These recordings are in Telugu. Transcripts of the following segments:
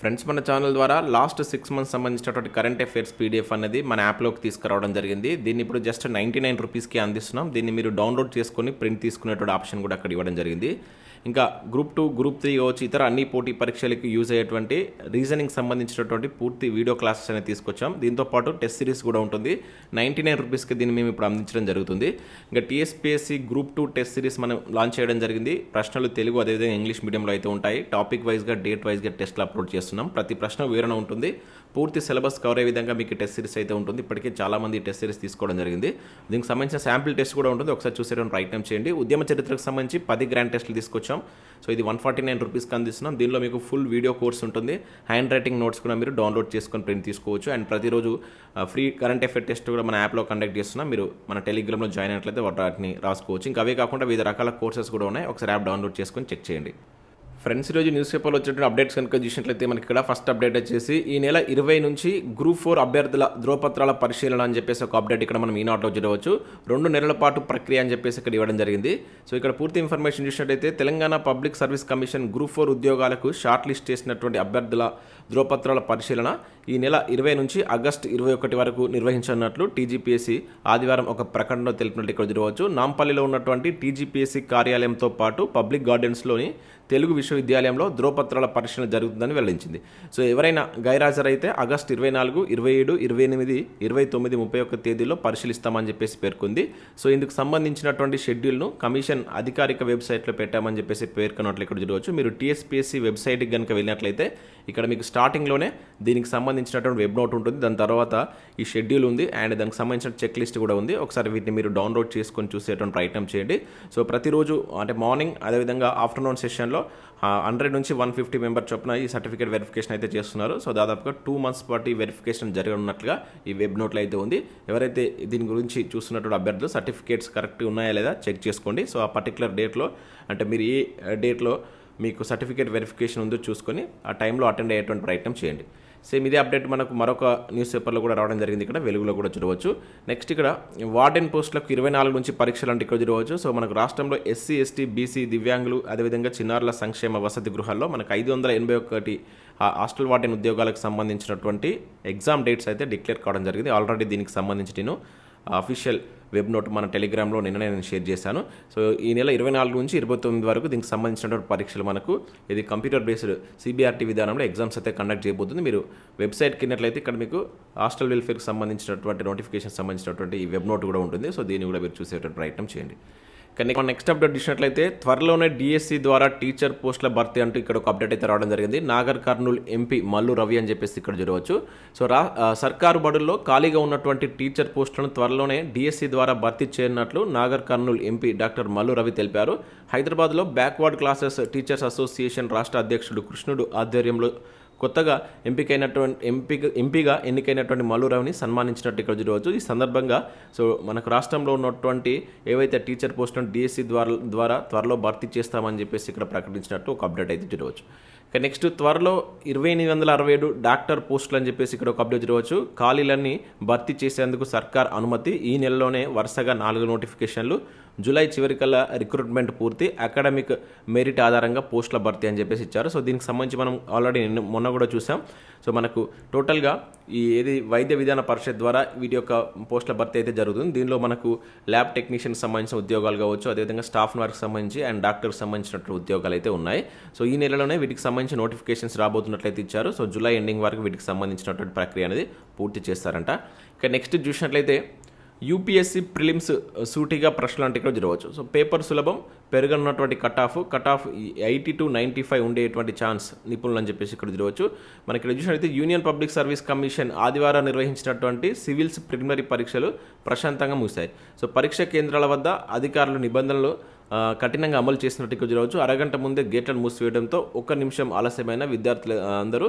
ఫ్రెండ్స్ మన ఛానల్ ద్వారా లాస్ట్ సిక్స్ మంత్స్ సంబంధించినటువంటి కరెంట్ అఫైర్స్ పీడిఎఫ్ అనేది మన యాప్లోకి తీసుకురావడం జరిగింది. దీన్ని ఇప్పుడు జస్ట్ నైంటీ నైన్ రూపీస్కి అందిస్తున్నాం. దీన్ని మీరు డౌన్లోడ్ చేసుకొని ప్రింట్ తీసుకునేటువంటి ఆప్షన్ కూడా అక్కడ ఇవ్వడం జరిగింది. ఇంకా గ్రూప్ టూ గ్రూప్ త్రీ కావచ్చు ఇతర అన్ని పోటీ పరీక్షలకు యూజ్ అయ్యేటువంటి రీజనింగ్ సంబంధించినటువంటి పూర్తి వీడియో క్లాసెస్ అనేది తీసుకొచ్చాం. దీంతో పాటు టెస్ట్ సిరీస్ కూడా ఉంటుంది. నైంటీ నైన్ రూపీస్కి దీన్ని మేము ఇప్పుడు అందించడం జరుగుతుంది. ఇంకా TSPSC group two test series మనం లాంచ్ చేయడం జరిగింది. ప్రశ్నలు తెలుగు అదేవిధంగా ఇంగ్లీష్ మీడియంలో అయితే ఉంటాయి. టాపిక్ వైజ్గా డేట్ వైజ్గా టెస్ట్లు అప్లోడ్ చేస్తున్నాం. ప్రతి ప్రశ్న వివరణ ఉంటుంది. పూర్తి సిలబస్ కవర్ అయ్యే విధంగా మీకు టెస్ట్ సిరీస్ అయితే ఉంటుంది. ఇప్పటికే చాలామంది టెస్ట్ సిరీస్ తీసుకోవడం జరిగింది. దీనికి సంబంధించిన శాంపిల్ టెస్ట్ కూడా ఉంటుంది. ఒకసారి చూసేటువంటి ప్రయత్నం చేయండి. ఉద్యమ చరిత్రకు సంబంధించి పది గ్రాండ్ టెస్ట్లు తీసుకొచ్చాం. సో ఇది వన్ ఫార్టీ నైన్ రూపీస్కి అందిస్తున్నాం దీనిలో మీకు ఫుల్ వీడియో కోర్స్ ఉంటుంది. హ్యాండ్ రైటింగ్ నోట్స్ కూడా మీరు డౌన్లోడ్ చేసుకొని ప్రింట్ తీసుకోవచ్చు. అండ్ ప్రతిరోజు ఫ్రీ కరెంట్ అఫేర్ టెస్ట్ కూడా మన యాప్లో కండక్ట్ చేస్తున్నాం. మీరు మన టెలిగ్రామ్లో జాయిన్ అయినట్లయితే వాటిని రాసుకోవచ్చు. ఇంకా అవే కాకుండా వివిధ రకాల కోర్సెస్ కూడా ఉన్నాయి. ఒకసారి యాప్ డౌన్లోడ్ చేసుకొని చెక్ చేయండి. ఫ్రెండ్స్ ఈరోజు న్యూస్ పేపర్లో వచ్చేటువంటి అప్డేట్స్ కనుక చూసినట్లయితే మనకి ఇక్కడ ఫస్ట్ అప్డేట్ వచ్చేసి ఈ నెల ఇరవై నుంచి గ్రూప్ ఫోర్ అభ్యర్థుల ధ్రువపత్రాల పరిశీలన అని చెప్పేసి ఒక అప్డేట్ ఇక్కడ మనం ఈనాట్లో చూడవచ్చు. రెండు నెలల పాటు ప్రక్రియ అని చెప్పేసి ఇక్కడ ఇవ్వడం జరిగింది. సో ఇక్కడ పూర్తి ఇన్ఫర్మేషన్ చూసినట్లయితే Telangana public service commission group four ఉద్యోగాలకు షార్ట్ లిస్ట్ చేసినటువంటి అభ్యర్థుల ధ్రువపత్రాల పరిశీలన. ఈ నెల ఇరవై నుంచి ఆగస్టు ఇరవై ఒకటి వరకు నిర్వహించనున్నట్లు టీజీపీఎస్సీ ఆదివారం ఒక ప్రకటనలో తెలిపినట్టు ఇక్కడ చూడవచ్చు. నాంపల్లిలో ఉన్నటువంటి టీజీపీఎస్సీ కార్యాలయంతో పాటు పబ్లిక్ గార్డెన్స్లోని తెలుగు విశ్వవిద్యాలయంలో ధ్రువపత్రాల పరిశీలన జరుగుతుందని వెల్లడించింది. సో ఎవరైనా గైరాజరైతే ఆగస్టు ఇరవై నాలుగు ఇరవై ఏడు ఇరవై ఎనిమిది ఇరవై తొమ్మిది ముప్పై ఒక్క తేదీలో పరిశీలిస్తామని చెప్పేసి పేర్కొంది. సో ఇందుకు సంబంధించినటువంటి షెడ్యూల్ను కమిషన్ అధికారిక వెబ్సైట్లో పెట్టామని చెప్పేసి పేర్కొన్నట్లు ఇక్కడ చూడవచ్చు. మీరు టీఎస్పీఎస్సీ వెబ్సైట్కి కనుక వెళ్ళినట్లయితే ఇక్కడ మీకు స్టార్టింగ్లోనే దీనికి సంబంధించినటువంటి వెబ్ నోట్ ఉంటుంది. దాని తర్వాత ఈ షెడ్యూల్ ఉంది అండ్ దానికి సంబంధించిన చెక్ లిస్ట్ కూడా ఉంది. ఒకసారి వీటిని మీరు డౌన్లోడ్ చేసుకొని చూసేటువంటి ప్రయత్నం చేయండి. సో ప్రతిరోజు అంటే మార్నింగ్ అదేవిధంగా ఆఫ్టర్నూన్ సెషన్లో హండ్రెడ్ నుంచి వన్ ఫిఫ్టీ మెంబర్ చొప్పున ఈ సర్టిఫికేట్ వెరిఫికేషన్ అయితే చేస్తున్నారు. సో దాదాపుగా టూ మంత్స్ పాటు ఈ వెరిఫికేషన్ జరగనున్నట్లుగా ఈ వెబ్ నోట్లో అయితే ఉంది. ఎవరైతే దీని గురించి చూస్తున్నటువంటి అభ్యర్థులు సర్టిఫికేట్స్ కరెక్ట్ ఉన్నాయా లేదా చెక్ చేసుకోండి. సో ఆ పర్టికులర్ డేట్లో అంటే మీరు ఏ డేట్లో మీకు సర్టిఫికేట్ వెరిఫికేషన్ ఉందో చూసుకొని ఆ టైంలో అటెండ్ అయ్యేటువంటి ప్రయత్నం చేయండి. సేమ్ ఇదే అప్డేట్ మనకు మరొక న్యూస్ పేపర్లో కూడా రావడం జరిగింది ఇక్కడ వెలుగులో కూడా చూడవచ్చు. నెక్స్ట్ ఇక్కడ వార్డెన్ పోస్టులకు ఇరవై నాలుగు నుంచి పరీక్షలు అంటే ఇక్కడ చూడవచ్చు. సో మనకు రాష్ట్రంలో ఎస్సీ ఎస్టీ బీసీ దివ్యాంగులు అదేవిధంగా చిన్నారుల సంక్షేమ వసతి గృహాల్లో మనకు ఐదు వందల ఎనభై ఒకటి హాస్టల్ వార్డెన్ ఉద్యోగాలకు సంబంధించినటువంటి ఎగ్జామ్ డేట్స్ అయితే డిక్లేర్ కావడం జరిగింది. ఆల్రెడీ దీనికి సంబంధించి నేను అఫీషియల్ వెబ్ నోట్ మన టెలిగ్రామ్లో నిన్న నేను షేర్ చేశాను. సో ఈ నెల ఇరవై నాలుగు నుంచి ఇరవై తొమ్మిది వరకు దీనికి సంబంధించినటువంటి పరీక్షలు మనకు ఇది కంప్యూటర్ బేస్డ్ సిబిఆర్టీ విధానంలో ఎగ్జామ్స్ అయితే కండక్ట్ చేయబోతుంది. మీరు వెబ్సైట్కి వెళ్ళినట్లయితే ఇక్కడ మీకు హాస్టల్ వెల్ఫేర్కి సంబంధించినటువంటి నోటిఫికేషన్ సంబంధించినటువంటి ఈ వెబ్ నోట్ కూడా ఉంటుంది. సో దీన్ని కూడా మీరు చూసేటువంటి ప్రయత్నం చేయండి. కానీ మనం నెక్స్ట్ అప్డేట్ ఇచ్చినట్లయితే త్వరలోనే డిఎస్సి ద్వారా టీచర్ పోస్టుల భర్తీ అంటూ ఇక్కడ ఒక అప్డేట్ అయితే రావడం జరిగింది. నాగర్ కర్నూలు ఎంపీ మల్లు రవి అని చెప్పేసి ఇక్కడ చూడవచ్చు సో రా సర్కారు బడుల్లో ఖాళీగా ఉన్నటువంటి టీచర్ పోస్టులను త్వరలోనే డిఎస్సి ద్వారా భర్తీ చేయనున్నట్లు నాగర్ కర్నూలు ఎంపీ డాక్టర్ మల్లు రవి తెలిపారు. హైదరాబాద్లో బ్యాక్వర్డ్ క్లాసెస్ టీచర్స్ అసోసియేషన్ రాష్ట్ర అధ్యక్షుడు కృష్ణుడు ఆధ్వర్యంలో కొత్తగా ఎంపికైనటువంటి ఎంపిక ఎంపీగా ఎన్నికైనటువంటి మల్లురావుని సన్మానించినట్టు ఇక్కడ చూడవచ్చు. ఈ సందర్భంగా సో మనకు రాష్ట్రంలో ఉన్నటువంటి ఏవైతే టీచర్ పోస్టులను డిఎస్సి ద్వారా ద్వారా త్వరలో భర్తీ చేస్తామని చెప్పేసి ఇక్కడ ప్రకటించినట్టు ఒక అప్డేట్ అయితే చూడవచ్చు. ఇక నెక్స్ట్ త్వరలో ఇరవై ఎనిమిది వందల అరవై ఏడు డాక్టర్ పోస్టులు అని చెప్పేసి ఇక్కడ ఒక అప్డేట్ చూడవచ్చు. ఖాళీలన్నీ భర్తీ చేసేందుకు సర్కార్ అనుమతి. ఈ నెలలోనే వరుసగా నాలుగు నోటిఫికేషన్లు. జూలై చివరికల్లా రిక్రూట్మెంట్ పూర్తి అకాడమిక్ మెరిట్ ఆధారంగా పోస్టుల భర్తీ అని చెప్పేసి ఇచ్చారు. సో దీనికి సంబంధించి మనం ఆల్రెడీ మొన్న కూడా చూసాం. సో మనకు టోటల్గా ఈ ఏది వైద్య విధాన పరిషత్ ద్వారా వీటి యొక్క పోస్టుల భర్తీ అయితే జరుగుతుంది. దీనిలో మనకు ల్యాబ్ టెక్నీషియన్కి సంబంధించిన ఉద్యోగాలు కావచ్చు అదేవిధంగా స్టాఫ్ వర్క్ సంబంధించి అండ్ డాక్టర్కి సంబంధించినట్లు ఉద్యోగాలు అయితే ఉన్నాయి. సో ఈ నెలలోనే వీటికి సంబంధించి నోటిఫికేషన్స్ రాబోతున్నట్లయితే ఇచ్చారు. సో జూలై ఎండింగ్ వరకు వీటికి సంబంధించినటువంటి ప్రక్రియ అనేది పూర్తి చేస్తారంట. ఇక నెక్స్ట్ చూసినట్లయితే యూపీఎస్సీ ప్రిలిమ్స్ సూటిగా ప్రశ్నలు అంటే ఇక్కడ జరగవచ్చు. సో పేపర్ సులభం పెరగనున్నటువంటి cut off cut off eighty to ninety five ఉండేటువంటి ఛాన్స్ నిపుణులు అని చెప్పేసి ఇక్కడ జరగవచ్చు. మనకి ఇక్కడ చూసినట్లయితే యూనియన్ పబ్లిక్ సర్వీస్ కమిషన్ ఆదివారం నిర్వహించినటువంటి సివిల్స్ ప్రిలిమినరీ పరీక్షలు ప్రశాంతంగా ముగిశాయి. సో పరీక్ష కేంద్రాల వద్ద అధికారులు నిబంధనలు కఠినంగా అమలు చేసినట్టు ఇక్కడ జరగవచ్చు. అరగంట ముందే గేట్లను మూసివేయడంతో ఒక్క నిమిషం ఆలస్యమైన విద్యార్థులు అందరూ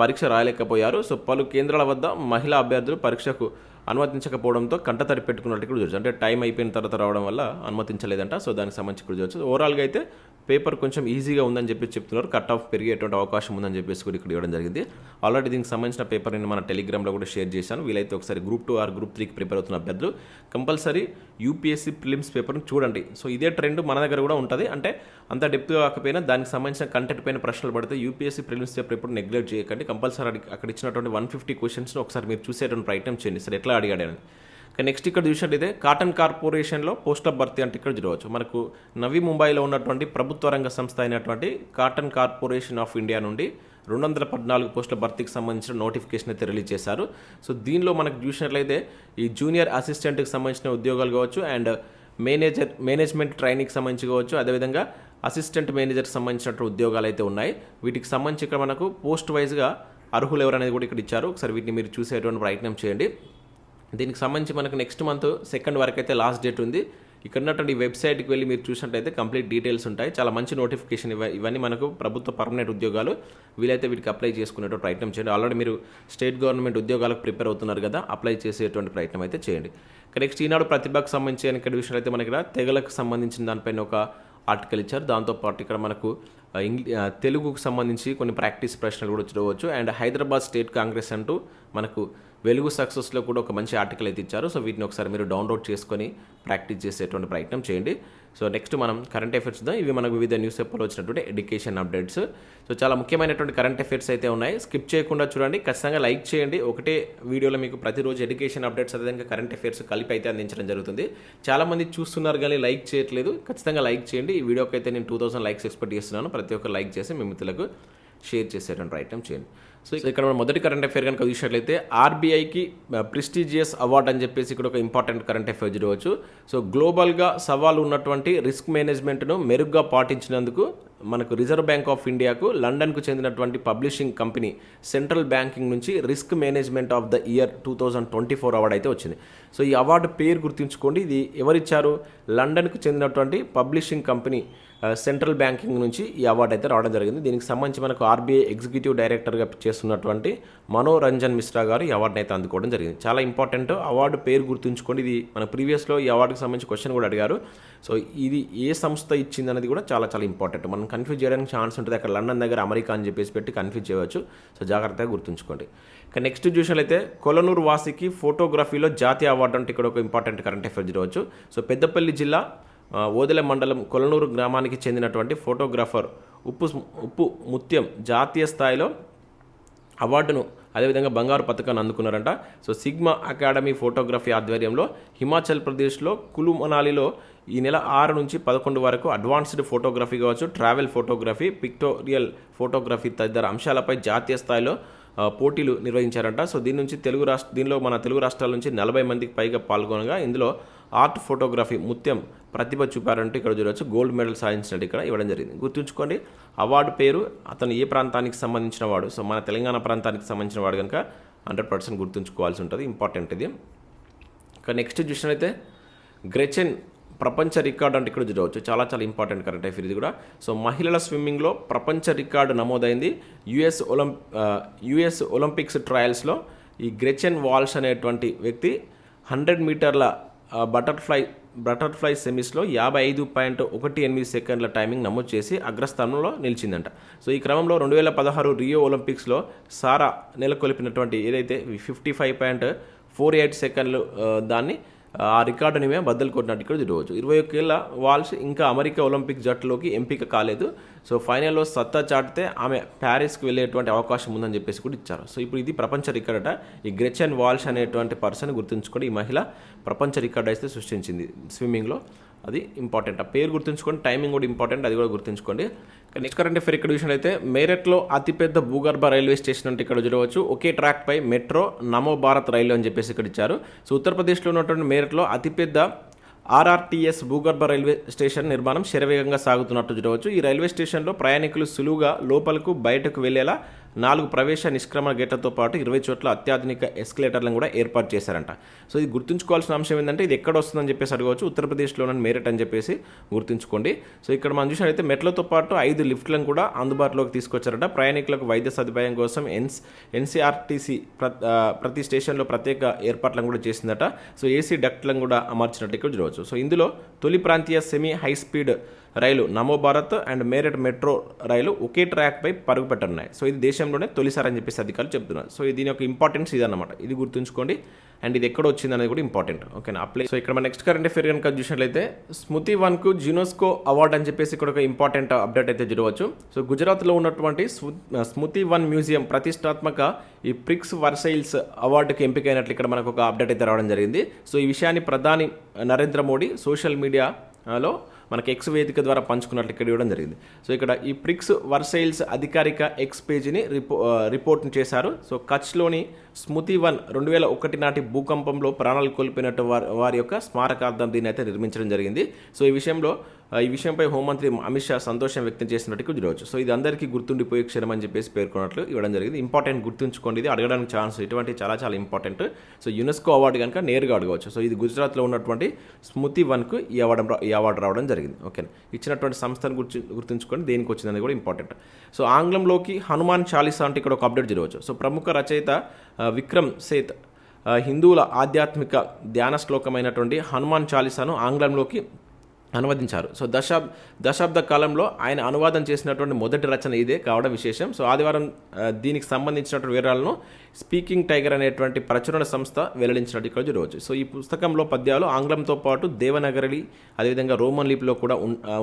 పరీక్ష రాయలేకపోయారు. సో పలు కేంద్రాల వద్ద మహిళా అభ్యర్థులు పరీక్షకు అనుమతించకపోవడంతో కంటతడి పెట్టుకున్నట్టు కూడా చూడొచ్చు. అంటే టైం అయిపోయిన తర్వాత రావడం వల్ల అనుమతించలేదంట. సో దానికి సంబంధించి కూడా చూడొచ్చు. ఓవరాల్గా అయితే పేపర్ కొంచెం ఈజీగా ఉందని చెప్పి చెప్తున్నారు. కట్ ఆఫ్ పెరిగేటువంటి అవకాశం ఉందని చెప్పేసి కూడా ఇక్కడ ఇవ్వడం జరిగింది. ఆల్రెడీ దీనికి సంబంధించిన పేపర్ నేను మన టెలిగ్రామ్లో కూడా షేర్ చేశాను. వీలైతే ఒకసారి గ్రూప్ టూ ఆర్ గ్రూప్ త్రీకి ప్రిపేర్ అవుతున్న అభ్యర్థులు కంపల్సరీ యూపీఎస్సీ ప్రిలిమ్స్ పేపర్ని చూడండి. సో ఇదే ట్రెండ్ మన దగ్గర కూడా ఉంటుంది. అంటే అంత డెప్త్ కాకపోయినా దానికి సంబంధించిన కంటెంట్ పైన ప్రశ్నలు పడితే యూపీఎస్సీ ప్రిలిమ్స్ పేపర్ ఎప్పుడు నెగ్లెక్ట్ చేయకండి. కంపల్సరీ అక్కడ ఇచ్చినటువంటి వన్ ఫిఫ్టీ క్వశ్చన్స్ని ఒకసారి మీరు చూసేటువంటి ప్రయత్నం చేయండి. సార్ ఎట్లా అడిగాడని నెక్స్ట్ ఇక్కడ చూసినట్టయితే కాటన్ కార్పొరేషన్లో పోస్టుల భర్తీ అంటే ఇక్కడ చూడవచ్చు. మనకు నవీ ముంబైలో ఉన్నటువంటి ప్రభుత్వ రంగ సంస్థ అయినటువంటి కాటన్ కార్పొరేషన్ ఆఫ్ ఇండియా నుండి రెండు వందల పద్నాలుగు పోస్టుల భర్తీకి సంబంధించిన నోటిఫికేషన్ అయితే రిలీజ్ చేశారు. సో దీనిలో మనకు చూసినట్లయితే ఈ జూనియర్ అసిస్టెంట్కి సంబంధించిన ఉద్యోగాలు కావచ్చు అండ్ మేనేజర్ మేనేజ్మెంట్ ట్రైనింగ్కి సంబంధించి కావచ్చు అదేవిధంగా అసిస్టెంట్ మేనేజర్కి సంబంధించినటువంటి ఉద్యోగాలు అయితే ఉన్నాయి. వీటికి సంబంధించి ఇక్కడ మనకు పోస్ట్ వైజ్గా అర్హులు ఎవరనేది కూడా ఇక్కడ ఇచ్చారు. ఒకసారి వీటిని మీరు చూసేటువంటి ప్రయత్నం చేయండి. దీనికి సంబంధించి మనకు నెక్స్ట్ మంత్ సెకండ్ వరకు అయితే లాస్ట్ డేట్ ఉంది. ఇక్కడ ఉన్నటువంటి వెబ్సైట్కి వెళ్ళి మీరు చూసినట్టయితే కంప్లీట్ డీటెయిల్స్ ఉంటాయి. చాలా మంచి నోటిఫికేషన్ ఇవ ఇవన్నీ మనకు ప్రభుత్వ పర్మనెంట్ ఉద్యోగాలు. వీలైతే వీటికి అప్లై చేసుకునేటువంటి ప్రయత్నం చేయండి. ఆల్రెడీ మీరు స్టేట్ గవర్నమెంట్ ఉద్యోగాలకు ప్రిపేర్ అవుతున్నారు కదా అప్లై చేసేటువంటి ప్రయత్నం అయితే చేయండి. ఇక్కడ నెక్స్ట్ ఈనాడు ప్రతిభకు సంబంధించి ఇక్కడ విషయాలు అయితే మనకి ఇక్కడ తెగలకు సంబంధించిన దానిపైన ఒక ఆర్టికల్ ఇచ్చారు. దాంతోపాటు ఇక్కడ మనకు ఇంగ్లీ తెలుగుకు సంబంధించి కొన్ని ప్రాక్టీస్ ప్రశ్నలు కూడా చూడవచ్చు అండ్ హైదరాబాద్ స్టేట్ కాంగ్రెస్ అంటూ మనకు వెలుగు సక్సెస్లో కూడా ఒక మంచి ఆర్టికల్ అయితే ఇచ్చారు. సో వీటిని ఒకసారి మీరు డౌన్లోడ్ చేసుకొని ప్రాక్టీస్ చేసేటువంటి ప్రయత్నం చేయండి. సో నెక్స్ట్ మనం కరెంట్ అఫైర్స్ చూద్దాం. ఇవి మనకు వివిధ న్యూస్ పేపర్లో వచ్చినటువంటి ఎడ్యుకేషన్ అప్డేట్స్ సో చాలా ముఖ్యమైనటువంటి కరెంట్ అఫైర్స్ అయితే ఉన్నాయి. స్కిప్ చేయకుండా చూడండి. ఖచ్చితంగా లైక్ చేయండి. ఒకటే వీడియోలో మీకు ప్రతిరోజు ఎడ్యుకేషన్ అప్డేట్స్ అదేవిధంగా కరెంట్ అఫైర్స్ కలిపి అయితే అందించడం జరుగుతుంది. చాలామంది చూస్తున్నారు కానీ లైక్ చేయట్లేదు. ఖచ్చితంగా లైక్ చేయండి. ఈ వీడియోకి అయితే నేను టూ థౌసండ్ లైక్స్ ఎక్స్పెక్ట్ చేస్తున్నాను. ప్రతి ఒక్కరు లైక్ చేసి మీ మిత్రులకు షేర్ చేసేటువంటి ప్రయత్నం చేయండి. సో ఇక్కడ మనం మొదటి కరెంట్ అఫేర్ కనుక చూసినట్లయితే ఆర్బీఐకి ప్రెస్టీజియస్ అవార్డ్ అని చెప్పేసి ఇక్కడ ఒక ఇంపార్టెంట్ కరెంట్ అఫేర్ చూడవచ్చు సో గ్లోబల్గా సవాలు ఉన్నటువంటి రిస్క్ మేనేజ్మెంట్ను మెరుగ్గా పాటించినందుకు మనకు రిజర్వ్ బ్యాంక్ ఆఫ్ ఇండియాకు లండన్కు చెందినటువంటి పబ్లిషింగ్ కంపెనీ సెంట్రల్ బ్యాంకింగ్ నుంచి risk management of the year two thousand twenty four award అయితే వచ్చింది. సో ఈ అవార్డు పేరు గుర్తుంచుకోండి. ఇది ఎవరిచ్చారు? లండన్కు చెందినటువంటి పబ్లిషింగ్ కంపెనీ సెంట్రల్ బ్యాంకింగ్ నుంచి ఈ అవార్డు అయితే రావడం జరిగింది. దీనికి సంబంధించి మనకు ఆర్బీఐ ఎగ్జిక్యూటివ్ డైరెక్టర్గా చేస్తున్నటువంటి మనోరంజన్ మిశ్రా గారు ఈ అవార్డుని అయితే అందుకోవడం జరిగింది. చాలా ఇంపార్టెంట్ అవార్డు పేరు గుర్తుంచుకోండి. ఇది మన ప్రీవియస్లో ఈ అవార్డుకి సంబంధించి క్వశ్చన్ కూడా అడిగారు. సో ఇది ఏ సంస్థ ఇచ్చింది అనేది కూడా చాలా చాలా ఇంపార్టెంట్. మనం కన్ఫ్యూజ్ చేయడానికి ఛాన్స్ ఉంటుంది. అక్కడ లండన్ దగ్గర అమెరికా అని చెప్పేసి పెట్టి కన్ఫ్యూజ్ చేయవచ్చు. సో జాగ్రత్తగా గుర్తుంచుకోండి. ఇక నెక్స్ట్ చూసినట్లయితే కొలనూరు వాసికి ఫోటోగ్రఫీలో జాతీయ అవార్డు అంటే ఇక్కడ ఒక ఇంపార్టెంట్ కరెంట్ అఫేర్ జరగవచ్చు సో పెద్దపల్లి జిల్లా ఓదెల మండలం కొలనూరు గ్రామానికి చెందినటువంటి ఫోటోగ్రాఫర్ ఉప్పు ఉప్పు ముత్యం జాతీయ స్థాయిలో అవార్డును అదేవిధంగా బంగారు పథకాన్ని అందుకున్నారంట. సో సిగ్మా అకాడమీ ఫోటోగ్రఫీ ఆధ్వర్యంలో హిమాచల్ ప్రదేశ్లో కులు మనాలిలో ఈ నెల ఆరు నుంచి పదకొండు వరకు అడ్వాన్స్డ్ ఫోటోగ్రఫీ కావచ్చు ట్రావెల్ ఫోటోగ్రఫీ పిక్టోరియల్ ఫోటోగ్రఫీ తదితర అంశాలపై జాతీయ స్థాయిలో పోటీలు నిర్వహించారంట. సో దీని నుంచి తెలుగు రాష్ట్ర దీనిలో మన తెలుగు రాష్ట్రాల నుంచి నలభై మందికి పైగా పాల్గొనగా ఇందులో ఆర్ట్ ఫోటోగ్రఫీ ముత్యం ప్రతిభ చూపారంటూ ఇక్కడ చూడవచ్చు గోల్డ్ మెడల్ సాధించినట్టు ఇక్కడ ఇవ్వడం జరిగింది. గుర్తుంచుకోండి అవార్డు పేరు అతను ఏ ప్రాంతానికి సంబంధించిన వాడు? సో మన తెలంగాణ ప్రాంతానికి సంబంధించిన వాడు కనుక హండ్రెడ్ పర్సెంట్ గుర్తుంచుకోవాల్సి ఉంటుంది. ఇంపార్టెంట్ ఇది. ఇక నెక్స్ట్ చూసినట్లయితే గ్రెచెన్ ప్రపంచ రికార్డు అంటే ఇక్కడ చూడవచ్చు. చాలా చాలా ఇంపార్టెంట్ కరెంట్ అఫేర్ ఇది కూడా. సో మహిళల స్విమ్మింగ్లో ప్రపంచ రికార్డు నమోదైంది. యుఎస్ ఒలం యుఎస్ ఒలింపిక్స్ ట్రయల్స్లో ఈ గ్రెచెన్ వాల్స్ అనేటువంటి వ్యక్తి హండ్రెడ్ మీటర్ల బటర్ఫ్లై బటర్ఫ్లై సెమీస్లో యాభై ఐదు పాయింట్ ఒకటి ఎనిమిది సెకండ్ల టైమింగ్ నమోదు చేసి అగ్రస్థానంలో నిలిచిందంట. సో ఈ క్రమంలో రెండు వేల పదహారు రియో ఒలింపిక్స్లో సారా నెలకొల్పినటువంటి ఏదైతే fifty five point four eight సెకండ్లు దాన్ని ఆ రికార్డుని మేము బద్దలు కొట్టినట్టు ఇక్కడ చూడవచ్చు ఇరవై ఒకేళ్ళ వాల్స్ ఇంకా అమెరికా ఒలింపిక్ జట్టులోకి ఎంపిక కాలేదు. సో ఫైనల్లో సత్తా చాటితే ఆమె ప్యారిస్కి వెళ్ళేటువంటి అవకాశం ఉందని చెప్పేసి కూడా ఇచ్చారు. సో ఇప్పుడు ఇది ప్రపంచ రికార్డ్ ఈ గ్రెచెన్ వాల్ష్ అనేటువంటి పర్సన్ గుర్తుంచుకొని ఈ మహిళ ప్రపంచ రికార్డ్ అయితే సృష్టించింది. స్విమ్మింగ్లో అది ఇంపార్టెంట్. ఆ పేరు గుర్తుంచుకోండి టైమింగ్ కూడా ఇంపార్టెంట్ అది కూడా గుర్తుంచుకోండి. నెక్స్ట్ కరెంట్ అఫేర్ ఇక్కడ చూసినట్లయితే మేరట్లో అతిపెద్ద భూగర్భ రైల్వే స్టేషన్ అంటే ఇక్కడ చూడవచ్చు. ఒకే ట్రాక్ పై మెట్రో నమో భారత్ రైలు అని చెప్పేసి ఇక్కడ ఇచ్చారు. సో ఉత్తరప్రదేశ్లో ఉన్నటువంటి మేరట్లో అతిపెద్ద ఆర్ఆర్టీఎస్ భూగర్భ రైల్వే స్టేషన్ నిర్మాణం శరవేగంగా సాగుతున్నట్టు చూడవచ్చు. ఈ రైల్వే స్టేషన్లో ప్రయాణికులు సులువుగా లోపలకు బయటకు వెళ్ళేలా నాలుగు ప్రవేశ నిష్క్రమణ గేట్లతో పాటు ఇరవై చోట్ల అత్యాధునిక ఎస్కలేటర్లను కూడా ఏర్పాటు చేశారంట. సో ఇది గుర్తుంచుకోవాల్సిన అంశం ఏంటంటే ఇది ఎక్కడ వస్తుందని చెప్పేసి అడగవచ్చు. ఉత్తరప్రదేశ్లోని మేరట్ అని చెప్పేసి గుర్తుంచుకోండి. సో ఇక్కడ మనం చూసినట్లయితే మెట్లతో పాటు ఐదు లిఫ్ట్లను కూడా అందుబాటులోకి తీసుకొచ్చారట. ప్రయాణికులకు వైద్య సదుపాయం కోసం ఎన్స్ ఎన్సీఆర్టీసీ ప్రతి స్టేషన్లో ప్రత్యేక ఏర్పాట్లను కూడా చేసిందట. సో ఏసీ డక్ట్లను కూడా అమర్చినట్టు ఇక్కడ చూడవచ్చు. సో ఇందులో తొలి ప్రాంతీయ సెమీ హై స్పీడ్ రైలు నమో భారత్ అండ్ మేరట్ మెట్రో రైలు ఒకే ట్రాక్పై పరుగు పెట్టనున్నాయి సో ఇది దేశంలోనే తొలిసారి అని చెప్పేసి అధికారులు చెప్తున్నారు. సో దీని యొక్క ఇంపార్టెన్స్ ఇదన్నమాట. ఇది గుర్తుంచుకోండి. అండ్ ఇది ఎక్కడ వచ్చింది అనేది కూడా ఇంపార్టెంట్ ఓకేనా అప్లై సో ఇక్కడ మన నెక్స్ట్ కరెంట్ అఫేర్ కనుక చూసినట్లయితే స్మృతి వన్కు జినోస్కో అవార్డ్ అని చెప్పేసి ఇక్కడ ఒక ఇంపార్టెంట్ అప్డేట్ అయితే జరగవచ్చు. సో గుజరాత్లో ఉన్నటువంటి స్మృతి వన్ మ్యూజియం ప్రతిష్టాత్మక ఈ ప్రిక్స్ వర్సైల్స్ అవార్డుకి ఎంపికైనట్లు ఇక్కడ మనకు ఒక అప్డేట్ అయితే రావడం జరిగింది. సో ఈ విషయాన్ని ప్రధాని నరేంద్ర మోడీ సోషల్ మీడియాలో మనకి ఎక్స్ వేదిక ద్వారా పంచుకున్నట్లు ఇక్కడ ఇవ్వడం జరిగింది. సో ఇక్కడ ఈ ప్రిక్స్ వర్సైల్స్ అధికారిక ఎక్స్ పేజీని రిపో రిపోర్ట్ని చేశారు. సో కచ్లోని స్మృతి వన్ రెండు వేల ఒకటి నాటి భూకంపంలో ప్రాణాలు కోల్పోయినట్టు వారి వారి యొక్క స్మారకార్థం దీన్ని అయితే నిర్మించడం జరిగింది. సో ఈ విషయంలో ఈ విషయంపై హోంమంత్రి అమిత్ షా సంతోషం వ్యక్తం చేసినట్టుగా చూడవచ్చు సో ఇది అందరికీ గుర్తుండిపోయే క్షణం అని చెప్పేసి పేర్కొన్నట్లు ఇవ్వడం జరిగింది. ఇంపార్టెంట్ గుర్తుంచుకోండి ఇది. అడగడానికి ఛాన్స్ ఇటువంటి చాలా చాలా ఇంపార్టెంట్. సో యునెస్కో అవార్డు కనుక నేరుగా అడగవచ్చు. సో ఇది గుజరాత్లో ఉన్నటువంటి స్మృతి వన్కు ఈ అవార్డు ఈ అవార్డు రావడం జరిగింది. ఓకే ఇచ్చినటువంటి సంస్థను గుర్తు గుర్తుంచుకొని దేనికి వచ్చిందని కూడా ఇంపార్టెంట్. సో ఆంగ్లంలోకి హనుమాన్ చాలీసా అంటే ఇక్కడ ఒక అప్డేట్ జరగవచ్చు. సో ప్రముఖ రచయిత విక్రమ్ సేత్ హిందువుల ఆధ్యాత్మిక ధ్యాన శ్లోకమైనటువంటి హనుమాన్ చాలీసాను ఆంగ్లంలోకి అనువదించారు. సో దశాబ్ దశాబ్ద కాలంలో ఆయన అనువాదం చేసినటువంటి మొదటి రచన ఇదే కావడం విశేషం. సో ఆదివారం దీనికి సంబంధించినటువంటి వివరాలను స్పీకింగ్ టైగర్ అనేటువంటి ప్రచురణ సంస్థ వెల్లడించినట్టు ఈరోజు రోజు సో ఈ పుస్తకంలో పద్యాలు ఆంగ్లంతో పాటు దేవనగరి అదేవిధంగా రోమన్ లిపిలో కూడా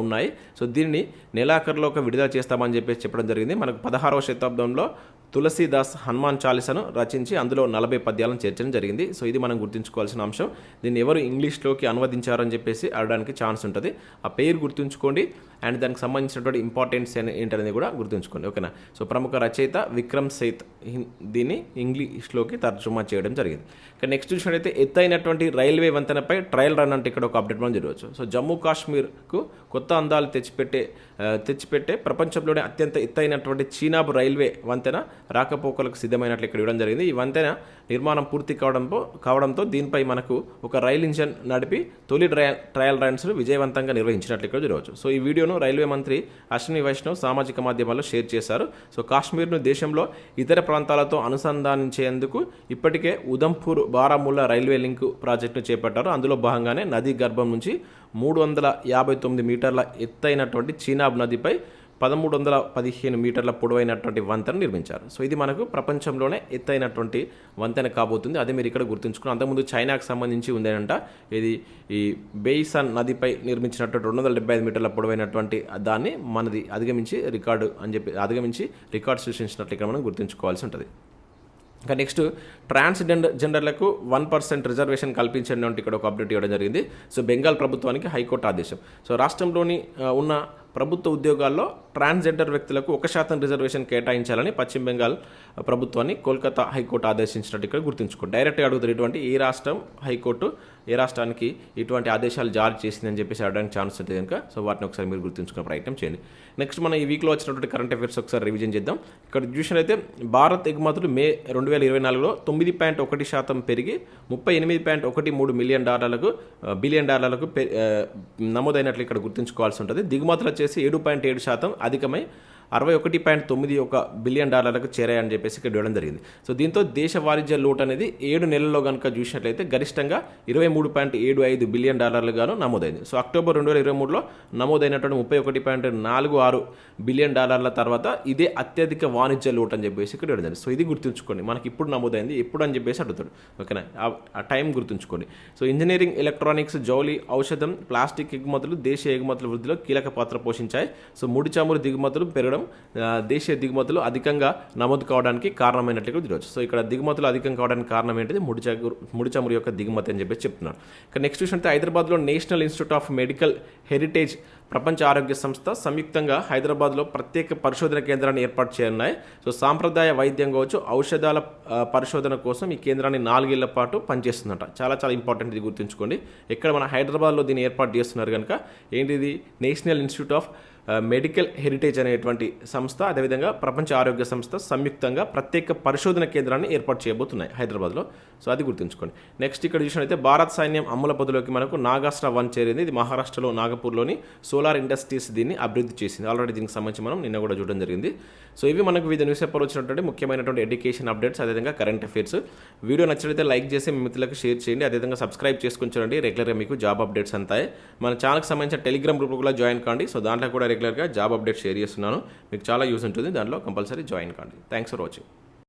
ఉన్నాయి. సో దీనిని నెలాఖరులో ఒక విడుదల చేస్తామని చెప్పేసి చెప్పడం జరిగింది. మనకు పదహారవ శతాబ్దంలో తులసీదాస్ హనుమాన్ చాలీసాను రచించి అందులో నలభై పద్యాలను చేర్చడం జరిగింది. సో ఇది మనం గుర్తుంచుకోవాల్సిన అంశం. దీన్ని ఎవరు ఇంగ్లీష్లోకి అనువదించారని చెప్పేసి అడగడానికి ఛాన్స్ ఉంటుంది. ఆ పేరు గుర్తుంచుకోండి. అండ్ దానికి సంబంధించినటువంటి ఇంపార్టెన్స్ అని ఏంటనేది కూడా గుర్తుంచుకోండి. ఓకేనా? సో ప్రముఖ రచయిత విక్రమ్ సేత్ హిన్- దీన్ని ఇంగ్లీష్లోకి తర్జుమా చేయడం జరిగింది. ఇక నెక్స్ట్ చూసినట్టయితే ఎత్తైనటువంటి రైల్వే వంతెనపై ట్రయల్ రన్ అంటే ఇక్కడ ఒక అప్డేట్ మనం జరగవచ్చు సో జమ్మూ కాశ్మీర్కు కొత్త అందాలు తెచ్చిపెట్టే తెచ్చిపెట్టే ప్రపంచంలోనే అత్యంత ఎత్తైనటువంటి చీనాబ్ రైల్వే వంతెన రాకపోకలకు సిద్ధమైనట్లు ఇక్కడ ఇవ్వడం జరిగింది. ఈ వంతెన నిర్మాణం పూర్తి కావడంతో కావడంతో దీనిపై మనకు ఒక రైల్ ఇంజన్ నడిపి తొలి ట్రయల్ ట్రయల్ రన్స్ విజయవంతంగా నిర్వహించినట్లు ఇక్కడ చూడవచ్చు. సో ఈ వీడియోను రైల్వే మంత్రి అశ్విని వైష్ణవ్ సామాజిక మాధ్యమాల్లో షేర్ చేశారు. సో కాశ్మీర్ను దేశంలో ఇతర ప్రాంతాలతో అనుసంధానించేందుకు ఇప్పటికే ఉదంపూర్ బారాముల్లా రైల్వే లింక్ ప్రాజెక్టును చేపట్టారు. అందులో భాగంగానే నదీ గర్భం నుంచి మూడు వందల యాభై తొమ్మిది మీటర్ల ఎత్తైనటువంటి చీనాబ్ నదిపై పదమూడు వందల పదిహేను మీటర్ల పొడవైనటువంటి వంతెన నిర్మించారు. సో ఇది మనకు ప్రపంచంలోనే ఎత్తైనటువంటి వంతెన కాబోతుంది. అదే మీరు ఇక్కడ గుర్తుంచుకుని అంతకుముందు చైనాకు సంబంధించి ఉందేనంట ఇది ఈ బెయిసన్ నదిపై నిర్మించినటువంటి రెండు వందల డెబ్బై ఐదు మీటర్ల పొడవైనటువంటి దాన్ని మనది అధిగమించి రికార్డు అని చెప్పి అధిగమించి రికార్డు సృష్టించినట్లు ఇక్కడ మనం గుర్తుంచుకోవాల్సి ఉంటుంది. ఇంకా నెక్స్ట్ ట్రాన్స్జెండర్ జెండర్లకు వన్ పర్సెంట్ రిజర్వేషన్ కల్పించండి అంటే ఇక్కడ ఒక అప్డేట్ ఇవ్వడం జరిగింది. సో బెంగాల్ ప్రభుత్వానికి హైకోర్టు ఆదేశం. సో రాష్ట్రంలోని ఉన్న ప్రభుత్వ ఉద్యోగాల్లో ట్రాన్స్జెండర్ వ్యక్తులకు ఒక శాతం రిజర్వేషన్ కేటాయించాలని పశ్చిమ బెంగాల్ ప్రభుత్వాన్ని కోల్కతా హైకోర్టు ఆదేశించినట్టు ఇక్కడ గుర్తుంచుకోండి. డైరెక్ట్గా అడుగుతారు ఇటువంటి ఏ రాష్ట్రం హైకోర్టు ఏ రాష్ట్రానికి ఇటువంటి ఆదేశాలు జారీ చేసిందని చెప్పేసి అడగడానికి ఛాన్స్ ఉంటుంది కనుక సో వాటిని ఒకసారి మీరు గుర్తుంచుకునే ప్రయత్నం చేయండి. నెక్స్ట్ మనం ఈ వీక్లో వచ్చినటువంటి కరెంట్ అఫైర్స్ ఒకసారి రివిజన్ చేద్దాం. ఇక్కడ చూసినట్లయితే భారత్ ఎగుమతులు మే రెండు వేల ఇరవై నాలుగులో తొమ్మిది పాయింట్ ఒకటి శాతం పెరిగి ముప్పై ఎనిమిది పాయింట్ ఒకటి మూడు మిలియన్ డాలర్లకు బిలియన్ డాలర్లకు పె- నమోదైనట్లు ఇక్కడ గుర్తుంచుకోవాల్సి ఉంటుంది. దిగుమతుల వచ్చేసి ఏడు పాయింట్ ఏడు శాతం అధికమై అరవై ఒకటి పాయింట్ తొమ్మిది ఒక బిలియన్ డాలర్లకు చేరాయని చెప్పేసి ఇక్కడ ఇవ్వడం జరిగింది. సో దీంతో దేశ వాణిజ్య లోటు అనేది ఏడు నెలల్లో కనుక చూసినట్లయితే గరిష్టంగా ఇరవై మూడు పాయింట్ ఏడు ఐదు బిలియన్ డాలర్లుగాను నమోదైంది. సో అక్టోబర్ రెండు వేల ఇరవై మూడులో నమోదైనటువంటి ముప్పై ఒకటి పాయింట్ నాలుగు ఆరు బిలియన్ డాలర్ల తర్వాత ఇదే అత్యధిక వాణిజ్య లోటు అని చెప్పేసి ఇక్కడ ఇవ్వడం జరిగింది. సో ఇది గుర్తుంచుకోండి. మనకి ఇప్పుడు నమోదైంది ఎప్పుడు అని చెప్పేసి అడుగుతాడు. ఓకేనా? ఆ- ఆ టైం గుర్తుంచుకోండి. సో ఇంజనీరింగ్ ఎలక్ట్రానిక్స్ జౌలి ఔషధం ప్లాస్టిక్ ఎగుమతులు దేశీయ ఎగుమతుల వృద్ధిలో కీలక పాత్ర పోషించాయి. సో ముడి చమురు దిగుమతులు పెరగడం ప్రకారం దేశీయ దిగుమతులు అధికంగా నమోదు కావడానికి కారణమైనట్లుగా చూడవచ్చు సో ఇక్కడ దిగుమతులు అధికం కావడానికి కారణం ఏంటిది? ముడి ముడి చమురు యొక్క దిగుమతి అని చెప్పేసి చెప్తున్నారు. ఇక నెక్స్ట్ చూసినట్టు హైదరాబాద్లో national institute of medical heritage ప్రపంచ ఆరోగ్య సంస్థ సంయుక్తంగా హైదరాబాద్లో ప్రత్యేక పరిశోధన కేంద్రాన్ని ఏర్పాటు చేయనున్నాయి. సో సాంప్రదాయ వైద్యం కావచ్చు ఔషధాల పరిశోధన కోసం ఈ కేంద్రాన్ని నాలుగేళ్ళ పాటు పనిచేస్తుందట. చాలా చాలా ఇంపార్టెంట్ ఇది గుర్తుంచుకోండి. ఇక్కడ మన హైదరాబాద్లో దీన్ని ఏర్పాటు చేస్తున్నారు కనుక ఏంటిది? National institute of medical heritage అనేటువంటి సంస్థ అదేవిధంగా ప్రపంచ ఆరోగ్య సంస్థ సంయుక్తంగా ప్రత్యేక పరిశోధన కేంద్రాన్ని ఏర్పాటు చేయబోతున్నాయి హైదరాబాద్లో. సో అది గుర్తుంచుకోండి. నెక్స్ట్ ఇక్కడ చూసినట్లయితే భారత్ సైన్యం అమ్ముల పదులోకి మనకు నాగాస్ట్ర వన్ చేరింది. ఇది మహారాష్ట్రలో నాగపూర్లోని సోలార్ ఇండస్ట్రీస్ దీన్ని అభివృద్ధి చేసింది. ఆల్రెడీ దీనికి సంబంధించి మనం నిన్న కూడా చూడడం జరిగింది. సో ఇవి మనకు వివిధ న్యూస్ పేపర్ వచ్చినటువంటి ముఖ్యమైనటువంటి ఎడ్యుకేషన్ అప్డేట్స్ అదేవిధంగా కరెంట్ అఫైర్స్. వీడియో నచ్చినట్లయితే లైక్ చేసి మీ మిత్రులకు షేర్ చేయండి. అదేవిధంగా సబ్స్క్రైబ్ చేసుకుని చూడండి. రెగ్యులర్గా మీకు జాబ్ అప్డేట్స్ అంతాయి. మన ఛానల్కి సంబంధించిన టెలిగ్రామ్ గ్రూప్ కూడా జాయిన్ కాండి. సో దాంట్లో కూడా రెగ్యులర్గా జాబ్ అప్డేట్ షేర్ చేస్తున్నాను. మీకు చాలా యూస్ ఉంటుంది. దాంట్లో కంపల్సరీ జాయిన్ కాండి. Thanks for watching.